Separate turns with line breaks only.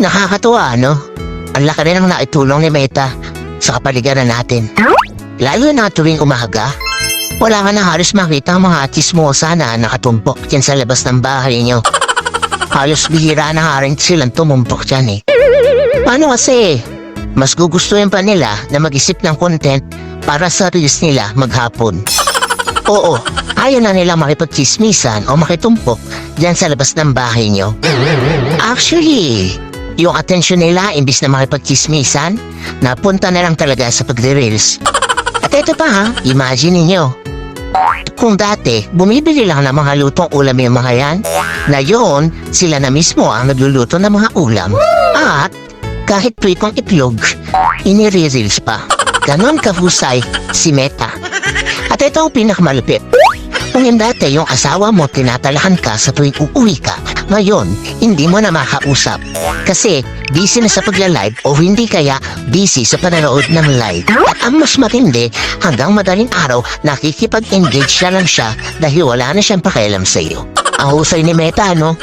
Nakakatuwa, no? Ang laki rin ang naitulong ni Meta sa kapaligiran natin. Lalo na tuwing umaga. Wala ka na halos makita ang mga chismosa na nakatumpok dyan sa labas ng bahay niyo. Halos bihira na nga rin silang tumumpok dyan eh. Paano kasi? Mas gugustuhin pa nila na mag-isip ng content para sa reels nila maghapon. Oo, ayaw na nila makipagchismisan o makitumpok dyan sa labas ng bahay niyo. Actually, yung atensyon nila imbis na makipagchismisan, napunta na lang talaga sa pagre-reels. At ito pa ha, imagine ninyo. Kung dati, bumibili lang ng mga lutong ulam yung mga yan, ngayon, sila na mismo ang nagluluto ng mga ulam. At, kahit pritong itlog, inire-reels pa. Ganon kahusay si Meta. At ito ang pinakamalupit. Kung yung dati yung asawa mo tinatalahan ka sa tuwing uuwi ka, ngayon, hindi mo na makausap. Kasi, busy na sa pagla-live o hindi kaya busy sa panonood ng live. At ang mas matindi, hanggang madaling araw, nakikipag-engage na lang siya dahil wala na siyang pakialam sa iyo. Ang husay ni Meta, no?